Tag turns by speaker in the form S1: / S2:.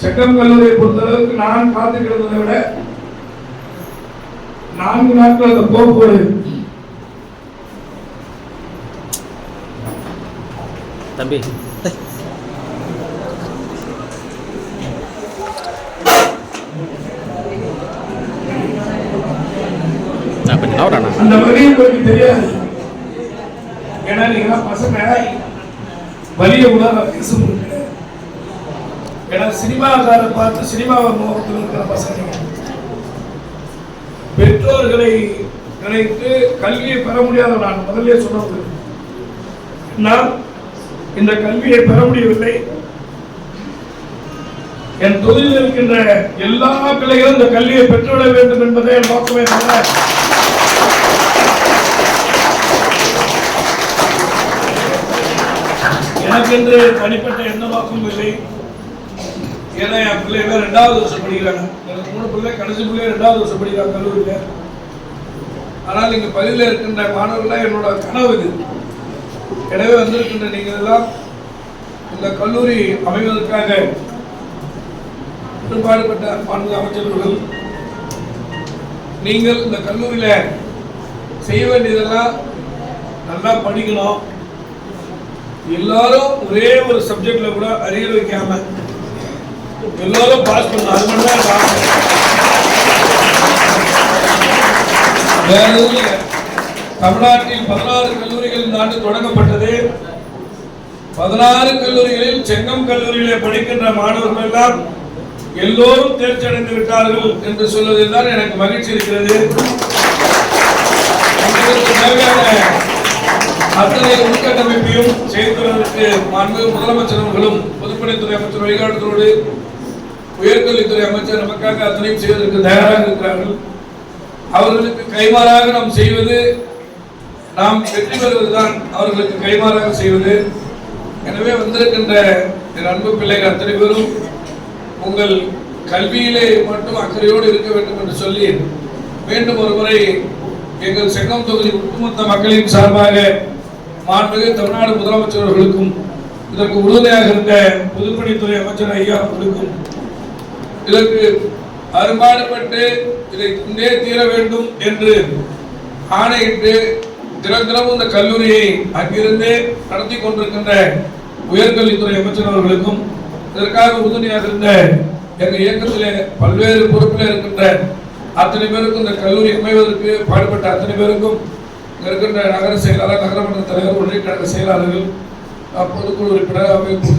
S1: செக்கம் கல்லூரியை பொறுத்தளவுக்கு நான் காத்து கிடந்ததை விட நான்கு நாட்கள் அந்த கோப்போடு
S2: தம்பி.
S1: அந்த வழியை தெரியாது. ஏன்னா நீங்க பசங்க வலிய உலக பேச முடியல. ஏன்னா சினிமாக்கார பார்த்து சினிமாவை முகத்தில் இருக்கிற பசங்க. பெற்றோர்களை நினைத்து கல்வியை பெற முடியாத நான் முதல்ல சொன்னது. நான் இந்த கல்வியை பெற முடியவில்லை. என் தொழிலில் இருக்கின்ற எல்லா பிள்ளைகளும் இந்த கல்வியை பெற்றுவிட வேண்டும் என்பதே என் நோக்கமே தவிர எனக்கென்று தனிப்பட்ட எந்த நோக்கமும் இல்லை. ஏன்னா என் பிள்ளைங்க ரெண்டாவது வருஷம் படிக்கிறாங்க. எனக்கு மூணு பிள்ளை கடைசி பிள்ளைய ரெண்டாவது வருஷம் படிக்கிறாங்க கல்லூரியில். ஆனால் இங்கே பதிவில் இருக்கின்ற மாணவர்கள்லாம் என்னோட கனவு இது. எனவே வந்திருக்கின்ற நீங்கள் எல்லாம் இந்த கல்லூரி அமைவதற்காக பாடுபட்ட மாநில அமைச்சர்கள் நீங்கள் இந்த கல்லூரியில் செய்ய வேண்டியதெல்லாம் நல்லா படிக்கணும். எல்லாரும் ஒரே ஒரு சப்ஜெக்டில் கூட அறிய வைக்காமல் எல்லாரும் பாஸ் பண்ணணும் அது மட்டும் தான் வேற எதுவும் தமிழ்நாட்டில் பதினாறு கல்லூரிகள் இந்த ஆண்டு தொடங்கப்பட்டது. பதினாறு கல்லூரிகளில் செங்கம் கல்லூரியிலே படிக்கின்ற மாணவர்கள் எல்லாம் எல்லோரும் தேர்ச்சி அடைந்து விட்டார்கள் என்று சொல்வதில் தான் எனக்கு மகிழ்ச்சி இருக்கிறது. தேவையான அத்தனை உள்கட்டமைப்பையும் செய்துவதற்கு மாண்பு முதலமைச்சர் அவர்களும் பொதுப்பணித்துறை அமைச்சர் வழிகாட்டுதலோடு உயர்கல்வித்துறை அமைச்சர் நமக்காக அத்தனையும் செய்வதற்கு தயாராக இருக்கிறார்கள். அவர்களுக்கு கைமாறாக நாம் செய்வது நாம் வெற்றி பெறுவதுதான் அவர்களுக்கு கைமாறாக செய்வது. எனவே வந்திருக்கின்ற என் அன்பு பிள்ளைகள் அத்தனை பேரும் உங்கள் கல்வியிலே மட்டும் அக்கறையோடு இருக்க வேண்டும் என்று சொல்லி மீண்டும் ஒரு முறை எங்கள் செங்கம் தொகுதி ஒட்டுமொத்த மக்களின் சார்பாக மாண்புமிகு தமிழ்நாடு முதலமைச்சர் அவர்களுக்கும் இதற்கு உறுதுணையாக இருந்த பொதுப்பணித்துறை அமைச்சர் ஐயா அவர்களுக்கும் இதற்கு அரும்பாடுபட்டு இதை கொண்டே தீர வேண்டும் என்று ஆணையிட்டு தினம் இந்த கல்லூரியை அங்கிருந்தே நடத்தி கொண்டிருக்கின்ற உயர்கல்வித்துறை அமைச்சர் அவர்களுக்கும் இதற்காக உறுதுணையாக இருந்த எங்கள் இயக்கத்திலே பல்வேறு பொறுப்பில் இருக்கின்ற அத்தனை பேருக்கும் இந்த கல்லூரி அமைவதற்கு பாடுபட்ட அத்தனை பேருக்கும் இருக்கின்ற நகர செயலாளர் நகரமன்ற தலைவர் ஒன்றிய கழக செயலாளர்கள் பொதுக்குழு உறுப்பினர் அமைப்பு